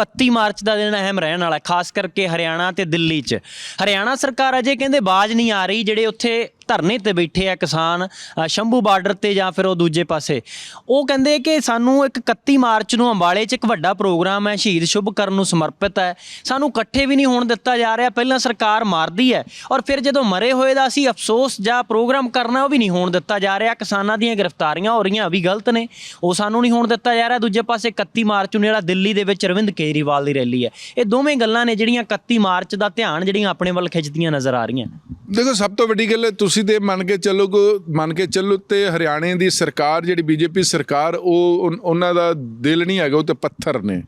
31 March ਦਾ ਦਿਨ ਅਹਿਮ ਰਹਿਣ ਵਾਲਾ ਖਾਸ ਕਰਕੇ ਹਰਿਆਣਾ ਤੇ ਦਿੱਲੀ 'ਚ। ਹਰਿਆਣਾ ਸਰਕਾਰ ਅਜੇ ਕਹਿੰਦੇ ਬਾਜ ਨਹੀਂ ਆ ਰਹੀ, ਜਿਹੜੇ ਉੱਥੇ ਧਰਨੇ ਤੇ ਬੈਠੇ ਆ ਕਿਸਾਨ ਸ਼ੰਭੂ ਬਾਰਡਰ ਤੇ ਜਾਂ ਫਿਰ ਉਹ ਦੂਜੇ ਪਾਸੇ। ਉਹ ਕਹਿੰਦੇ ਕਿ ਸਾਨੂੰ ਇੱਕ 31 ਮਾਰਚ ਨੂੰ ਅੰਬਾਲੇ 'ਚ ਇੱਕ ਵੱਡਾ ਪ੍ਰੋਗਰਾਮ ਹੈ, ਸ਼ਹੀਦ ਸ਼ੁਭ ਕਰਨ ਨੂੰ ਸਮਰਪਿਤ ਹੈ। ਸਾਨੂੰ ਇਕੱਠੇ ਵੀ ਨਹੀਂ ਹੋਣ ਦਿੱਤਾ ਜਾ ਰਿਹਾ, ਪਹਿਲਾਂ ਸਰਕਾਰ ਮਾਰਦੀ ਹੈ ਔਰ ਫਿਰ ਜਦੋਂ ਮਰੇ ਹੋਏ ਦਾ ਅਸੀਂ ਅਫਸੋਸ ਜਾਂ ਪ੍ਰੋਗਰਾਮ ਕਰਨਾ ਉਹ ਵੀ ਨਹੀਂ ਹੋਣ ਦਿੱਤਾ ਜਾ ਰਿਹਾ। ਕਿਸਾਨਾਂ ਦੀਆਂ ਗ੍ਰਿਫਤਾਰੀਆਂ ਹੋ ਰਹੀਆਂ ਵੀ ਗਲਤ ਨੇ। ਉਹ ਸਾਨੂੰ ਨਹੀਂ ਹੋਣ ਦਿੱਤਾ ਜਾ ਰਿਹਾ। ਦੂਜੇ ਪਾਸੇ 31 ਮਾਰਚ ਨੂੰ ਜਿਹੜਾ ਦਿੱਲੀ ਦੇ ਵਿੱਚ ਅਰਵਿੰਦ ਕੇਜਰੀਵਾਲ ਦੀ ਰੈਲੀ ਹੈ। ਇਹ ਦੋਵੇਂ ਗੱਲਾਂ ਨੇ ਜਿਹੜੀਆਂ 31 ਮਾਰਚ ਦਾ ਧਿਆਨ ਜਿਹੜੀਆਂ ਆਪਣੇ ਵੱਲ ਖਿੱਚਦੀਆਂ ਨਜ਼ਰ ਆ ਰਹੀਆਂ। ਦੇਖੋ, ਸਭ ਤੋਂ ਵੱਡੀ ਗੱਲ ਹੈ, ਤੁਸੀਂ ਤੇ ਮੰਨ ਕੇ ਚੱਲੋ ਮੰਨ ਕੇ ਚੱਲੋ ਤੇ ਹਰਿਆਣੇ ਦੀ ਸਰਕਾਰ, ਜਿਹੜੀ ਬੀਜੇਪੀ ਸਰਕਾਰ, ਉਹ ਉਨ- ਉਹਨਾਂ ਦਾ ਦਿਲ ਨਹੀਂ ਹੈਗਾ, ਉਹ ਤੇ ਪੱਥਰ ਨੇ।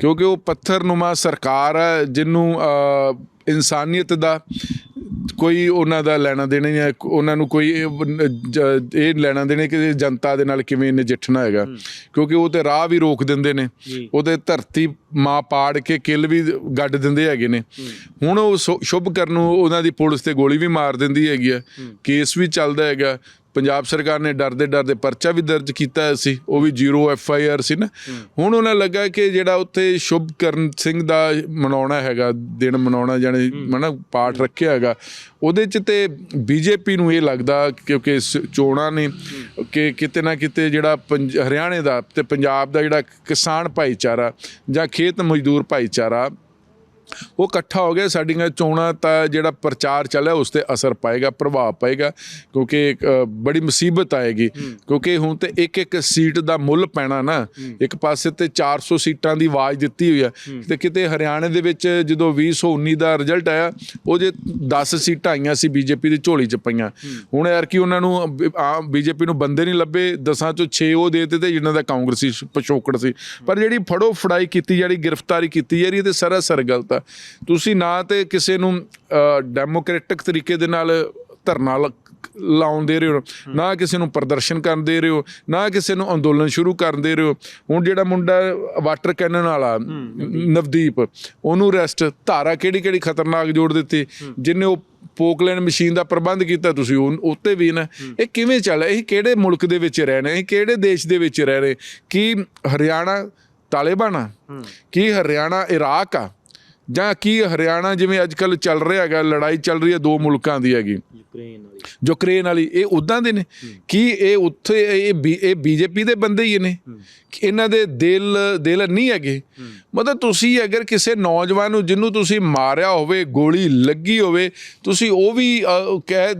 ਕਿਉਂਕਿ ਉਹ ਪੱਥਰ ਨੁਮਾ ਸਰਕਾਰ ਹੈ, ਜਿਹਨੂੰ ਇਨਸਾਨੀਅਤ ਦਾ ਕੋਈ ਉਹਨਾਂ ਦਾ ਲੈਣਾ ਦੇਣਾ ਹੈ ਉਹਨਾਂ ਨੂੰ ਕੋਈ ਇਹ ਜ- ਲੈਣਾ ਦੇਣਾ ਕਿ ਜਨਤਾ ਦੇ ਨਾਲ ਕਿਵੇਂ ਨਜਿੱਠਣਾ ਹੈਗਾ। ਕਿਉਂਕਿ ਉਹ ਤੇ ਰਾਹ ਵੀ ਰੋਕ ਦਿੰਦੇ ਨੇ। ਜੀ। ਉਹਦੇ ਧਰਤੀ ਮਾਂ ਪਾੜ ਕੇ ਕਿੱਲ ਵੀ ਗੱਡ ਦਿੰਦੇ ਹੈਗੇ ਨੇ। ਹੁਣ ਉਹ ਸ਼ੁਭ ਕਰਨ ਨੂੰ ਉਹਨਾਂ ਦੀ ਪੁਲਿਸ ਤੇ ਗੋਲੀ ਵੀ ਮਾਰ ਦਿੰਦੀ ਹੈਗੀ ਆ। ਕੇਸ ਵੀ ਚੱਲਦਾ ਹੈਗਾ। ਪੰਜਾਬ ਸਰਕਾਰ ਨੇ ਡਰਦੇ ਡਰਦੇ ਪਰਚਾ ਵੀ ਦਰਜ ਕੀਤਾ ਸੀ ਉਹ ਵੀ ਜ਼ੀਰੋ ਐਫ ਆਈ ਆਰ ਸੀ ਨਾ। ਹੁਣ ਉਹਨਾਂ ਲੱਗਾ ਕਿ ਜਿਹੜਾ ਉੱਥੇ ਸ਼ੁਭ ਕਰਨ ਸਿੰਘ ਦਾ ਮਨਾਉਣਾ ਹੈਗਾ ਦਿਨ ਮਨਾਉਣਾ ਜਾਣੇ ਮਨਾ ਪਾਠ ਰੱਖਿਆ ਹੈਗਾ ਉਹਦੇ ਚ ਤੇ ਬੀਜੇਪੀ ਨੂੰ ਇਹ ਲੱਗਦਾ ਕਿਉਂਕਿ ਚੋਣਾਂ ਨੇ ਕਿ ਕਿਤੇ ਨਾ ਕਿਤੇ ਜਿਹੜਾ ਹਰਿਆਣੇ ਦਾ ਤੇ ਪੰਜਾਬ ਦਾ ਜਿਹੜਾ ਕਿਸਾਨ ਭਾਈਚਾਰਾ ਜਾਂ ਖੇਤ ਮਜ਼ਦੂਰ ਭਾਈਚਾਰਾ ਉਹ ਇਕੱਠਾ ਹੋ ਗਿਆ ਸਾਡੀਆਂ ਚੋਣਾਂ ਤਾਂ ਜਿਹੜਾ ਪ੍ਰਚਾਰ ਚੱਲਿਆ ਉਸ ਤੇ ਅਸਰ ਪਾਏਗਾ ਪ੍ਰਭਾਵ ਪਏਗਾ ਕਿਉਂਕਿ ਬੜੀ ਮੁਸੀਬਤ ਆਏਗੀ। ਕਿਉਂਕਿ ਹੁਣ ਤੇ ਇੱਕ ਇੱਕ ਸੀਟ ਦਾ ਮੁੱਲ ਪੈਣਾ ਨਾ ਇੱਕ ਪਾਸੇ ਤੇ 400 ਸੀਟਾਂ ਦੀ ਆਵਾਜ਼ ਦਿੱਤੀ ਹੋਈ ਆ ਤੇ ਕਿਤੇ ਹਰਿਆਣੇ ਦੇ ਵਿੱਚ ਜਦੋਂ 2019 ਦਾ ਰਿਜ਼ਲਟ ਆਇਆ ਉਹ ਜੇ 10 ਸੀਟਾਂ ਆਈਆਂ ਸੀ ਬੀਜੇਪੀ ਦੀ ਝੋਲੀ ਚ ਪਈਆਂ। ਹੁਣ ਯਾਰ ਕੀ ਉਹਨਾਂ ਨੂੰ ਬੀਜੇਪੀ ਨੂੰ ਬੰਦੇ ਨਹੀਂ ਲੱਭੇ 10 ਚੋਂ 6 ਉਹ ਦੇ ਦਿੱਤੇ ਤੇ ਜਿਨ੍ਹਾਂ ਦਾ ਕਾਂਗਰਸੀ ਪਿਛੋਕੜ ਸੀ। ਪਰ ਜਿਹੜੀ ਫੜੋ ਫੜਾਈ ਕੀਤੀ ਜਿਹੜੀ ਗ੍ਰਿਫਤਾਰੀ ਕੀਤੀ ਜਾ ਰਹੀ ਹੈ ਤੇ ਸਰਾਸਰ ਗਲਤ ਆ ਤੁਸੀਂ ਨਾ ਤੇ ਕਿਸੇ ਨੂੰ ਡੈਮੋਕ੍ਰੈਟਿਕ ਤਰੀਕੇ ਦੇ ਨਾਲ ਧਰਨਾ ਲਾਉਣ ਦੇ ਰਹੇ ਹੋ। ਨਾ ਕਿਸੇ ਨੂੰ ਪ੍ਰਦਰਸ਼ਨ ਕਰਨ ਦੇ ਰਹੇ ਹੋ। ਨਾ ਕਿਸੇ ਨੂੰ ਅੰਦੋਲਨ ਸ਼ੁਰੂ ਕਰਨ ਦੇ ਰਹੇ ਹੋ। ਹੁਣ ਜਿਹੜਾ ਮੁੰਡਾ ਵਾਟਰ ਕੈਨਨ ਵਾਲਾ ਨਵਦੀਪ। ਉਹਨੂੰ ਅਰੈਸਟ ਧਾਰਾ ਕਿਹੜੀ ਕਿਹੜੀ ਖਤਰਨਾਕ ਜੋੜ ਦਿੱਤੀ? ਜਿਨੇ ਉਹ ਪੋਕਲੈਂਡ ਮਸ਼ੀਨ ਦਾ ਪ੍ਰਬੰਧ ਕੀਤਾ ਤੁਸੀਂ ਉਹ ਉੱਤੇ ਵੀ ਨਾ। ਇਹ ਕਿਵੇਂ ਚੱਲ ਇਹ ਕਿਹੜੇ ਮੁਲਕ ਦੇ ਵਿੱਚ ਰਹਿ ਰਹੇ? ਕਿਹੜੇ ਦੇਸ਼ ਦੇ ਵਿੱਚ ਰਹਿ ਰਹੇ? ਕੀ ਹਰਿਆਣਾ ਤਾਲਿਬਾਨ ਆ? ਕੀ ਹਰਿਆਣਾ ਇਰਾਕ ਆ? ਜਾਂ ਕੀ ਹਰਿਆਣਾ ਜਿਵੇਂ ਅੱਜ ਕੱਲ ਚੱਲ ਰਿਹਾ ਹੈਗਾ ਲੜਾਈ ਚੱਲ ਰਹੀ ਹੈ ਦੋ ਮੁਲਕਾਂ ਦੀ ਹੈਗੀ। ਯੂਕਰੇਨ ਵਾਲੀ। ਯੂਕਰੇਨ ਵਾਲੀ ਇਹ ਉਦਾਂ ਦੇ ਨੇ ਕੀ ਇਹ ਉੱਥੇ ਇਹ ਇਹ ਬੀਜੇਪੀ ਦੇ ਬੰਦੇ ਹੀ ਨੇ। ਇਹਨਾਂ ਦੇ ਦਿਲ ਦਿਲ ਨਹੀਂ ਹੈਗੇ। ਮਤਲਬ ਤੁਸੀਂ ਅਗਰ ਕਿਸੇ ਨੌਜਵਾਨ ਨੂੰ ਜਿਹਨੂੰ ਤੁਸੀਂ ਮਾਰਿਆ ਹੋਵੇ ਗੋਲੀ ਲੱਗੀ ਹੋਵੇ ਤੁਸੀਂ ਉਹ ਵੀ ਕਹਿ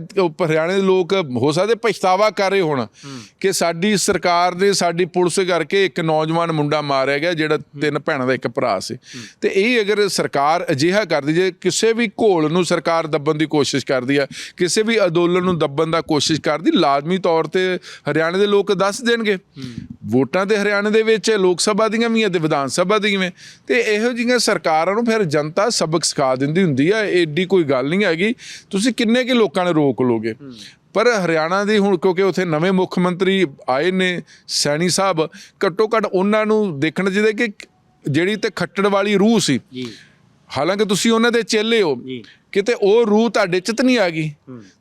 ਹਰਿਆਣੇ ਦੇ ਲੋਕ ਹੋ ਸਕਦੇ ਪਛਤਾਵਾ ਕਰ ਰਹੇ ਹੋਣ ਕਿ ਸਾਡੀ ਸਰਕਾਰ ਨੇ ਸਾਡੀ ਪੁਲਿਸ ਕਰਕੇ ਇੱਕ ਨੌਜਵਾਨ ਮੁੰਡਾ ਮਾਰਿਆ ਗਿਆ ਜਿਹੜਾ ਤਿੰਨ ਭੈਣਾਂ ਦਾ ਇੱਕ ਭਰਾ ਸੀ। ਤੇ ਇਹ ਅਗਰ ਸਰਕਾਰ ਅਜਿਹਾ ਕਰਦੀ ਜੇ ਕਿਸੇ ਵੀ ਘੋਲ ਨੂੰ ਸਰਕਾਰ ਦੱਬਣ ਦੀ ਕੋਸ਼ਿਸ਼ ਕਰਦੀ ਆ ਕਿਸੇ ਵੀ ਅੰਦੋਲਨ ਨੂੰ ਦੱਬਣ ਦਾ ਕੋਸ਼ਿਸ਼ ਕਰਦੀ ਲਾਜ਼ਮੀ ਤੌਰ ਤੇ ਹਰਿਆਣੇ ਦੇ ਲੋਕ ਦੱਸ ਦੇਣਗੇ। ਵੋਟਾਂ ਤੇ ਹਰਿਆਣੇ ਦੇ ਵਿੱਚ ਲੋਕ ਸਭਾ ਦੀਆਂ ਵੀ ਆ ਤੇ ਵਿਧਾਨ ਸਭਾ ਦੀਆਂ ਵੀ। ਤੇ ਇਹੋ ਜਿਹੀਆਂ ਸਰਕਾਰਾਂ ਨੂੰ ਫਿਰ ਜਨਤਾ ਸਬਕ ਸਿਖਾ ਦਿੰਦੀ ਹੁੰਦੀ ਆ ਏਡੀ ਕੋਈ ਗੱਲ ਨਹੀਂ ਹੈਗੀ। ਤੁਸੀਂ ਕਿੰਨੇ ਕਿ ਲੋਕਾਂ ਨੇ ਰੋਕ ਲੋਗੇ? ਪਰ ਹਰਿਆਣਾ ਦੀ ਹੁਣ ਕਿਉਂਕਿ ਉੱਥੇ ਨਵੇਂ ਮੁੱਖ ਮੰਤਰੀ ਆਏ ਨੇ ਸੈਣੀ ਸਾਹਿਬ ਘੱਟੋ ਘੱਟ ਉਹਨਾਂ ਨੂੰ ਦੇਖਣ ਚਾਹੀਦਾ ਕਿ ਜਿਹੜੀ ਤੇ ਖੱਟੜ ਵਾਲੀ ਰੂਹ ਸੀ। ਜੀ। ਹਾਲਾਂਕਿ ਤੁਸੀਂ ਉਹਨਾਂ ਦੇ ਚੇਲੇ ਹੋ ਕਿਤੇ ਉਹ ਰੂਹ ਤੁਹਾਡੇ ਚ ਤਾਂ ਨਹੀਂ ਆ ਗਈ?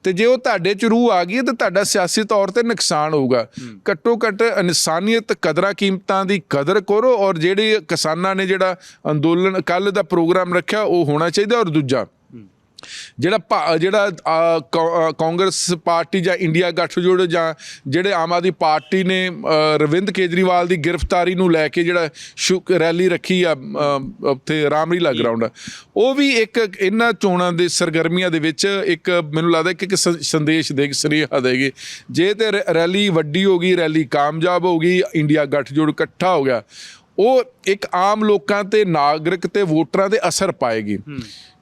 ਤੇ ਜੇ ਉਹ ਤੁਹਾਡੇ ਚ ਰੂਹ ਆ ਗਈ ਤਾਂ ਤੁਹਾਡਾ ਸਿਆਸੀ ਤੌਰ ਤੇ ਨੁਕਸਾਨ ਹੋਊਗਾ। ਘੱਟੋ ਘੱਟ ਇਨਸਾਨੀਅਤ ਕਦਰਾਂ ਕੀਮਤਾਂ ਦੀ ਕਦਰ ਕਰੋ ਔਰ ਜਿਹੜੇ ਕਿਸਾਨਾਂ ਨੇ ਜਿਹੜਾ ਅੰਦੋਲਨ ਕੱਲ ਦਾ ਪ੍ਰੋਗਰਾਮ ਰੱਖਿਆ ਉਹ ਹੋਣਾ ਚਾਹੀਦਾ ਔਰ ਦੂਜਾ ਜਿਹੜਾ ਜਿਹੜਾ ਕਾਂਗਰਸ ਪਾਰਟੀ ਜਾਂ ਇੰਡੀਆ ਗੱਠਜੋੜ ਜਾਂ ਜਿਹੜੇ ਆਮ ਆਦਮੀ ਪਾਰਟੀ ਨੇ ਰਵਿੰਦ ਕੇਜਰੀਵਾਲ ਦੀ ਗ੍ਰਿਫਤਾਰੀ ਨੂੰ ਲੈ ਕੇ ਜਿਹੜਾ ਰੈਲੀ ਰੱਖੀ ਆ ਉੱਥੇ ਰਾਮਲੀਲਾ ਗਰਾਊਂਡ ਉਹ ਵੀ ਇੱਕ ਇਹਨਾਂ ਚੋਣਾਂ ਦੇ ਸਰਗਰਮੀਆਂ ਦੇ ਵਿੱਚ ਇੱਕ ਮੈਨੂੰ ਲੱਗਦਾ ਕਿ ਇੱਕ ਸੰਦੇਸ਼ ਦੇ ਸੁਨੇਹਾ ਦੇਗੀ ਜੇ ਤੇ ਰੈਲੀ ਵੱਡੀ ਹੋ ਗਈ ਰੈਲੀ ਕਾਮਯਾਬ ਹੋ ਗਈ ਇੰਡੀਆ ਗੱਠਜੋੜ ਇਕੱਠਾ ਹੋ ਗਿਆ ਉਹ ਇੱਕ ਆਮ ਲੋਕਾਂ ਤੇ ਨਾਗਰਿਕ ਤੇ ਵੋਟਰਾਂ ਤੇ ਅਸਰ ਪਾਏਗੀ।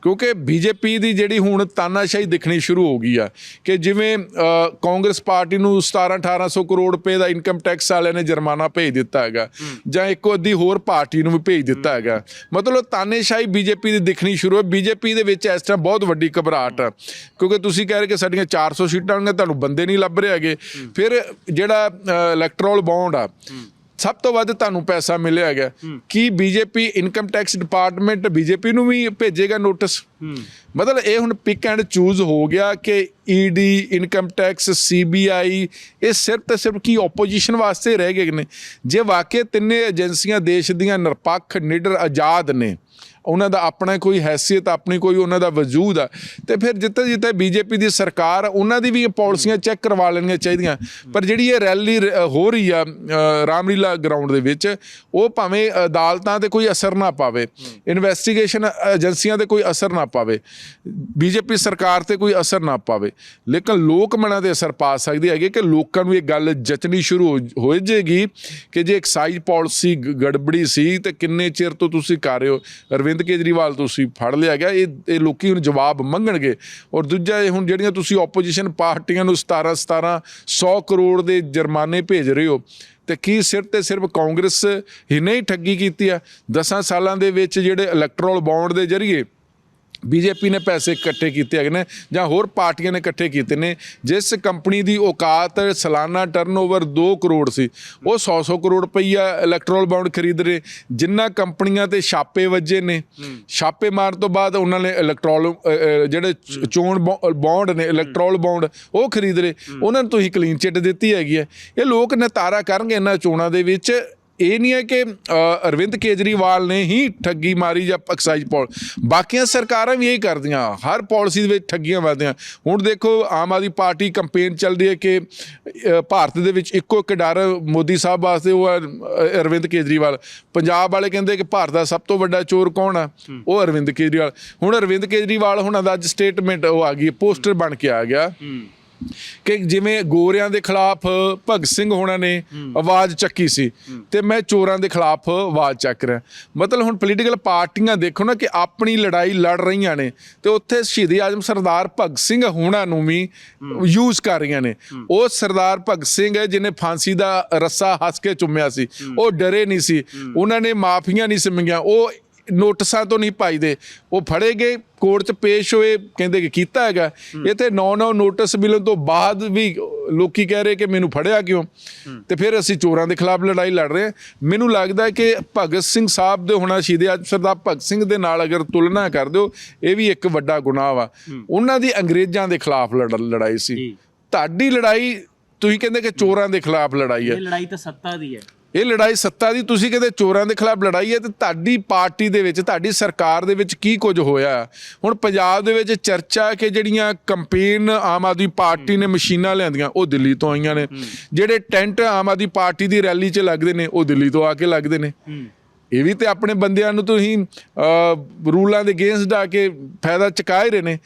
ਕਿਉਂਕਿ ਬੀਜੇਪੀ ਦੀ ਜਿਹੜੀ ਹੁਣ ਤਾਨਾਸ਼ਾਹੀ ਦਿਖਣੀ ਸ਼ੁਰੂ ਹੋ ਗਈ ਆ ਕਿ ਜਿਵੇਂ ਕਾਂਗਰਸ ਪਾਰਟੀ ਨੂੰ 17 1800 ਕਰੋੜ ਰੁਪਏ ਦਾ ਇਨਕਮ ਟੈਕਸ ਵਾਲਿਆਂ ਨੇ ਜੁਰਮਾਨਾ ਭੇਜ ਦਿੱਤਾ ਹੈਗਾ ਜਾਂ ਇੱਕ ਅੱਧੀ ਹੋਰ ਪਾਰਟੀ ਨੂੰ ਵੀ ਭੇਜ ਦਿੱਤਾ ਹੈਗਾ। ਮਤਲਬ ਤਾਨਾਸ਼ਾਹੀ ਬੀਜੇਪੀ ਦੀ ਦਿਖਣੀ ਸ਼ੁਰੂ ਹੈ ਬੀਜੇਪੀ ਦੇ ਵਿੱਚ ਇਸ ਤਰ੍ਹਾਂ ਬਹੁਤ ਵੱਡੀ ਘਬਰਾਹਟ ਆ। ਕਿਉਂਕਿ ਤੁਸੀਂ ਕਹਿ ਰਹੇ ਕਿ ਸਾਡੀਆਂ 400 ਸੀਟਾਂ ਹੋਣਗੀਆਂ ਤੁਹਾਨੂੰ ਬੰਦੇ ਨਹੀਂ ਲੱਭ ਰਹੇ ਹੈਗੇ। ਫਿਰ ਜਿਹੜਾ ਇਲੈਕਟਰਲ ਬੌਂਡ ਆ ਸਭ ਤੋਂ ਵੱਧ ਤੁਹਾਨੂੰ ਪੈਸਾ ਮਿਲਿਆ ਹੈਗਾ। ਕੀ BJP income tax department BJP ਨੂੰ ਵੀ ਭੇਜੇਗਾ ਨੋਟਿਸ ਮਤਲਬ ਇਹ ਹੁਣ ਪਿਕ ਐਂਡ ਚੂਜ਼ ਹੋ ਗਿਆ ਕਿ ਈਡੀ ਇਨਕਮ ਟੈਕਸ ਸੀਬੀਆਈ ਇਹ ਸਿਰਫ ਤੇ ਸਿਰਫ ਕੀ ਆਪੋਜੀਸ਼ਨ ਵਾਸਤੇ ਰਹਿ ਗਏ ਨੇ? ਜੇ ਵਾਕਈ ਤਿੰਨੇ ਏਜੰਸੀਆਂ ਦੇਸ਼ ਦੀਆਂ ਨਿਰਪੱਖ ਨਿਡਰ ਆਜ਼ਾਦ ਨੇ ਉਹਨਾਂ ਦਾ ਆਪਣਾ ਕੋਈ ਹੈਸੀਅਤ ਆਪਣੀ ਕੋਈ ਉਹਨਾਂ ਦਾ ਵਜੂਦ ਆ। ਤੇ ਫਿਰ ਜਿੱਥੇ ਜਿੱਥੇ ਬੀਜੇਪੀ ਦੀ ਸਰਕਾਰ ਆ, ਉਹਨਾਂ ਦੀ ਵੀ ਪਾਲਿਸੀਆਂ ਚੈੱਕ ਕਰਵਾ ਲੈਣੀਆਂ ਚਾਹੀਦੀਆਂ। ਪਰ ਜਿਹੜੀ ਇਹ ਰੈਲੀ ਰ- ਹੋ ਰਹੀ ਆ ਰਾਮਲੀਲਾ ਗਰਾਊਂਡ ਦੇ ਵਿੱਚ ਉਹ ਭਾਵੇਂ ਅਦਾਲਤਾਂ ਤੇ ਕੋਈ ਅਸਰ ਨਾ ਪਾਵੇ ਇਨਵੈਸਟੀਗੇਸ਼ਨ ਏਜੰਸੀਆਂ ਤੇ ਕੋਈ ਅਸਰ ਨਾ ਪਾਵੇ ਬੀਜੇਪੀ ਸਰਕਾਰ ਤੇ ਕੋਈ ਅਸਰ ਨਾ ਪਾਵੇ। ਲੇਕਿਨ ਲੋਕ ਮਨਾਂ ਤੇ ਅਸਰ ਪਾ ਸਕਦੀ ਹੈਗੀ ਕਿ ਲੋਕਾਂ ਨੂੰ ਇਹ ਗੱਲ ਜਚਣੀ ਸ਼ੁਰੂ ਹੋ- ਹੋ ਜਾਏਗੀ ਕਿ ਜੇ ਐਕਸਾਈਜ਼ ਪਾਲਿਸੀ ਗ- ਗੜਬੜੀ ਸੀ ਤੇ ਕਿੰਨੇ ਚਿਰ ਤੋਂ ਤੁਸੀਂ ਕਰ ਰਹੇ ਹੋ? ਅਰਵਿੰਦ ਅਰਵਿੰਦ ਕੇਜਰੀਵਾਲ ਤੁਸੀਂ ਫੜ ਲਿਆ ਗਿਆ, ਇਹ ਇਹ ਲੋਕੀ ਹੁਣ ਜਵਾਬ ਮੰਗਣਗੇ। ਔਰ ਦੂਜਾ ਇਹ ਹੁਣ ਜਿਹੜੀਆਂ ਤੁਸੀਂ ਆਪੋਜੀਸ਼ਨ ਪਾਰਟੀਆਂ ਨੂੰ 17 17 100 ਕਰੋੜ ਦੇ ਜੁਰਮਾਨੇ ਭੇਜ ਰਹੇ ਹੋ, ਤੇ ਕੀ ਸਿਰਫ ਤੇ ਸਿਰਫ ਕਾਂਗਰਸ ਹੀ ਨਹੀਂ ਠੱਗੀ ਕੀਤੀ ਆ 10 ਸਾਲਾਂ ਦੇ ਵਿੱਚ ਜਿਹੜੇ ਇਲੈਕਟਰਲ ਬੌਂਡ ਦੇ ਜ਼ਰੀਏ ਬੀਜੇਪੀ ਨੇ ਪੈਸੇ ਇਕੱਠੇ ਕੀਤੇ ਹੈਗੇ ਨੇ ਜਾਂ ਹੋਰ ਪਾਰਟੀਆਂ ਨੇ ਇਕੱਠੇ ਕੀਤੇ ਨੇ ਜਿਸ ਕੰਪਨੀ ਦੀ ਔਕਾਤ ਸਾਲਾਨਾ ਟਰਨਓਵਰ 2 ਕਰੋੜ ਸੀ ਉਹ 100-100 ਕਰੋੜ ਰੁਪਈਆ ਇਲੈਕਟਰਲ ਬਾਉਂਡ ਖਰੀਦ ਰਹੇ ਜਿੰਨਾ ਕੰਪਨੀਆਂ ਤੇ ਛਾਪੇ ਵੱਜੇ ਨੇ। ਛਾਪੇ ਮਾਰਨ ਤੋਂ ਬਾਅਦ ਉਹਨਾਂ ਨੇ ਇਲੈਕਟਰਲ ਜਿਹੜੇ ਚੋਣ ਬੌਂਡ ਨੇ ਇਲੈਕਟਰਲ ਬਾਉਂਡ ਉਹ ਖਰੀਦ ਰਹੇ। ਉਹਨਾਂ ਨੂੰ ਤੁਸੀਂ ਕਲੀਨ ਚਿੱਟ ਦਿੱਤੀ ਹੈਗੀ ਹੈ। ਇਹ ਲੋਕ ਨਤਾਰਾ ਕਰਨਗੇ ਇਹਨਾਂ ਚੋਣਾਂ ਦੇ ਵਿੱਚ। ਇਹ ਨਹੀਂ ਹੈ ਕਿ ਅਰਵਿੰਦ ਕੇਜਰੀਵਾਲ ਨੇ ਹੀ ਠੱਗੀ ਮਾਰੀ ਜਾਂ ਐਕਸਾਈਜ਼ ਪਾਲ ਬਾਕੀਆਂ ਸਰਕਾਰਾਂ ਵੀ ਇਹ ਕਰਦੀਆਂ ਹਰ ਪਾਲਿਸੀ ਦੇ ਵਿੱਚ ਠੱਗੀਆਂ ਵੱਧਦੀਆਂ। ਹੁਣ ਦੇਖੋ ਆਮ ਆਦਮੀ ਪਾਰਟੀ ਕੰਪੇਨ ਚੱਲ ਰਹੀ ਹੈ ਕਿ ਭਾਰਤ ਦੇ ਵਿੱਚ ਇੱਕੋ ਇੱਕ ਡਰ ਮੋਦੀ ਸਾਹਿਬ ਵਾਸਤੇ ਉਹ ਅਰਵਿੰਦ ਕੇਜਰੀਵਾਲ। ਪੰਜਾਬ ਵਾਲੇ ਕਹਿੰਦੇ ਕਿ ਭਾਰਤ ਦਾ ਸਭ ਤੋਂ ਵੱਡਾ ਚੋਰ ਕੌਣ ਆ ਉਹ ਅਰਵਿੰਦ ਕੇਜਰੀਵਾਲ। ਹੁਣ ਅਰਵਿੰਦ ਕੇਜਰੀਵਾਲ ਹੁਣ ਦਾ ਅੱਜ ਸਟੇਟਮੈਂਟ ਉਹ ਆ ਗਈ ਪੋਸਟਰ ਬਣ ਕੇ ਆ ਗਿਆ। ਕਿ ਜਿਵੇਂ ਗੋਰਿਆਂ ਦੇ ਖਿਲਾਫ ਭਗਤ ਸਿੰਘ ਹੋਣਾ ਨੇ ਆਵਾਜ਼ ਚੱਕੀ ਸੀ ਤੇ ਮੈਂ ਚੋਰਾਂ ਦੇ ਖਿਲਾਫ ਆਵਾਜ਼ ਚੱਕ ਰਿਹਾ। ਮਤਲਬ ਹੁਣ ਪੋਲੀਟੀਕਲ ਪਾਰਟੀਆਂ ਦੇਖੋ ਨਾ ਕਿ ਆਪਣੀ ਲੜਾਈ ਲੜ ਰਹੀਆਂ ਨੇ ਤੇ ਉੱਥੇ ਸ਼ਹੀਦੀ ਆਜ਼ਮ ਸਰਦਾਰ ਭਗਤ ਸਿੰਘ ਹੋਣਾ ਨੂੰ ਵੀ ਯੂਜ਼ ਕਰ ਰਹੀਆਂ ਨੇ। ਉਹ ਸਰਦਾਰ ਭਗਤ ਸਿੰਘ ਹੈ ਜਿਹਨੇ ਫਾਂਸੀ ਦਾ ਰੱਸਾ ਹੱਸ ਕੇ ਚੁੰਮਿਆ ਸੀ। ਉਹ ਡਰੇ ਨਹੀਂ ਸੀ। ਉਹਨਾਂ ਨੇ ਮਾਫੀਆਂ ਨਹੀਂ ਸੀ ਮੰਗੀਆਂ ਉਹ ਨੋਟਿਸਾਂ ਤੋਂ ਨਹੀਂ ਪਾਈਦੇ। ਉਹ ਫੜੇ ਗਏ ਕੋਰਟ 'ਚ ਪੇਸ਼ ਹੋਏ ਕਹਿੰਦੇ ਕਿ ਕੀਤਾ ਹੈਗਾ। ਇੱਥੇ ਨੌ ਨੌ ਨੋਟਿਸ ਮਿਲਣ ਤੋਂ ਬਾਅਦ ਵੀ ਲੋਕੀ ਕਹਿ ਰਹੇ ਕਿ ਮੈਨੂੰ ਫੜਿਆ ਕਿਉਂ? ਤੇ ਫਿਰ ਅਸੀਂ ਚੋਰਾਂ ਦੇ ਖਿਲਾਫ ਲੜਾਈ ਲੜ ਰਹੇ ਹਾਂ। ਮੈਨੂੰ ਲੱਗਦਾ ਹੈ ਕਿ ਭਗਤ ਸਿੰਘ ਸਾਹਿਬ ਦੇ ਹੋਣਾ ਸ਼ਹੀਦ ਆਜ਼ਮ ਸਰਦਾਰ ਭਗਤ ਸਿੰਘ ਦੇ ਨਾਲ ਅਗਰ ਤੁਲਨਾ ਕਰ ਦਿਓ ਇਹ ਵੀ ਇੱਕ ਵੱਡਾ ਗੁਨਾਹ ਵਾ। ਉਹਨਾਂ ਦੀ ਅੰਗਰੇਜ਼ਾਂ ਦੇ ਖਿਲਾਫ ਲੜ- ਲੜਾਈ ਸੀ। ਤੁਹਾਡੀ ਲੜਾਈ ਤੁਸੀਂ ਕਹਿੰਦੇ ਕਿ ਚੋਰਾਂ ਦੇ ਖਿਲਾਫ ਲੜਾਈ ਹੈ। ਇਹ ਲੜਾਈ ਤਾਂ ਸੱਤਾ ਦੀ ਹੈ। ਇਹ ਲੜਾਈ ਸੱਤਾ ਦੀ ਤੁਸੀਂ ਕਹਿੰਦੇ ਚੋਰਾਂ ਦੇ ਖਿਲਾਫ ਲੜਾਈ ਹੈ ਤੇ ਤੁਹਾਡੀ ਪਾਰਟੀ ਦੇ ਵਿੱਚ ਤੁਹਾਡੀ ਸਰਕਾਰ ਦੇ ਵਿੱਚ ਕੀ ਕੁਝ ਹੋਇਆ? ਹੁਣ ਪੰਜਾਬ ਦੇ ਵਿੱਚ ਚਰਚਾ ਕਿ ਜਿਹੜੀਆਂ ਕੰਪੇਨ ਆਮ ਆਦਮੀ ਪਾਰਟੀ ਨੇ ਮਸ਼ੀਨਾਂ ਲਿਆਂਦੀਆਂ ਉਹ ਦਿੱਲੀ ਤੋਂ ਆਈਆਂ ਨੇ। ਜਿਹੜੇ ਟੈਂਟ ਆਮ ਆਦਮੀ ਪਾਰਟੀ ਦੀ ਰੈਲੀ 'ਚ ਲੱਗਦੇ ਨੇ ਉਹ ਦਿੱਲੀ ਤੋਂ ਆ ਕੇ ਲੱਗਦੇ ਨੇ। ਇਹ ਵੀ ਤੇ ਆਪਣੇ ਬੰਦਿਆਂ ਨੂੰ ਤੁਸੀਂ ਰੂਲਾਂ ਦੇ ਅਗੇਂਸਟ ਆ ਕੇ ਫਾਇਦਾ ਚੁਕਾ ਹੀ ਰਹੇ ਨੇ।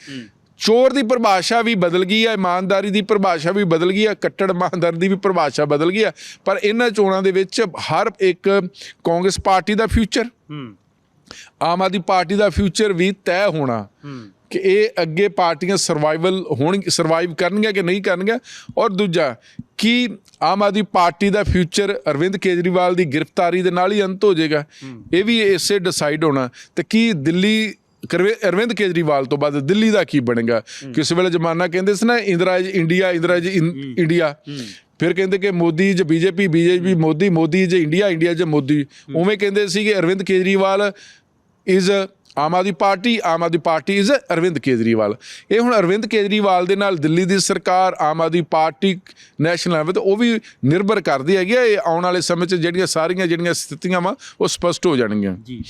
ਚੋਰ ਦੀ ਪਰਿਭਾਸ਼ਾ ਵੀ ਬਦਲ ਗਈ ਹੈ ਇਮਾਨਦਾਰੀ ਦੀ ਪਰਿਭਾਸ਼ਾ ਵੀ ਬਦਲ ਗਈ ਹੈ ਕੱਟੜ ਇਮਾਨਦਾਰ ਦੀ ਵੀ ਪਰਿਭਾਸ਼ਾ ਬਦਲ ਗਈ ਹੈ ਪਰ ਇਹਨਾਂ ਚੋਣਾਂ ਦੇ ਵਿੱਚ ਹਰ ਇੱਕ ਕਾਂਗਰਸ ਪਾਰਟੀ ਦਾ ਫਿਊਚਰ ਆਮ ਆਦਮੀ ਪਾਰਟੀ ਦਾ ਫਿਊਚਰ ਵੀ ਤੈਅ ਹੋਣਾ ਕਿ ਇਹ ਅੱਗੇ ਪਾਰਟੀਆਂ ਸਰਵਾਈਵਲ ਹੋਣ ਸਰਵਾਈਵ ਕਰਨਗੀਆਂ ਕਿ ਨਹੀਂ ਕਰਨਗੀਆਂ? ਔਰ ਦੂਜਾ ਕੀ ਆਮ ਆਦਮੀ ਪਾਰਟੀ ਦਾ ਫਿਊਚਰ ਅਰਵਿੰਦ ਕੇਜਰੀਵਾਲ ਦੀ ਗ੍ਰਿਫਤਾਰੀ ਦੇ ਨਾਲ ਹੀ ਅੰਤ ਹੋ ਜਾਏਗਾ? ਇਹ ਵੀ ਇਸੇ ਡਿਸਾਈਡ ਹੋਣਾ। ਤੇ ਕੀ ਦਿੱਲੀ ਅਰਵਿੰਦ ਕੇਜਰੀਵਾਲ ਤੋਂ ਬਾਅਦ ਦਿੱਲੀ ਦਾ ਕੀ ਬਣੇਗਾ? ਕਿਸੇ ਵੇਲੇ ਜ਼ਮਾਨਾ ਕਹਿੰਦੇ ਸੀ ਨਾ Indira is India Indira is in- India. ਫਿਰ ਕਹਿੰਦੇ ਕਿ ਮੋਦੀ ਜ ਬੀਜੇਪੀ ਬੀਜੇਪੀ ਮੋਦੀ ਮੋਦੀ ਜ ਇੰਡੀਆ ਇੰਡੀਆ ਜ ਮੋਦੀ। ਉਵੇਂ ਕਹਿੰਦੇ ਸੀ ਕਿ Arvind Kejriwal is Aam Aadmi party Aam Aadmi party is Arvind Kejriwal. ਇਹ ਹੁਣ ਅਰਵਿੰਦ ਕੇਜਰੀਵਾਲ ਦੇ ਨਾਲ ਦਿੱਲੀ ਦੀ ਸਰਕਾਰ Aam Aadmi party national level ਤੇ ਉਹ ਵੀ ਨਿਰਭਰ ਕਰਦੀ ਹੈਗੀ। ਇਹ ਆਉਣ ਵਾਲੇ ਸਮੇਂ 'ਚ ਜਿਹੜੀਆਂ ਸਾਰੀਆਂ ਜਿਹੜੀਆਂ ਸਥਿਤੀਆਂ ਵਾ ਉਹ ਸਪਸ਼ਟ ਹੋ ਜਾਣਗੀਆਂ। ਜੀ।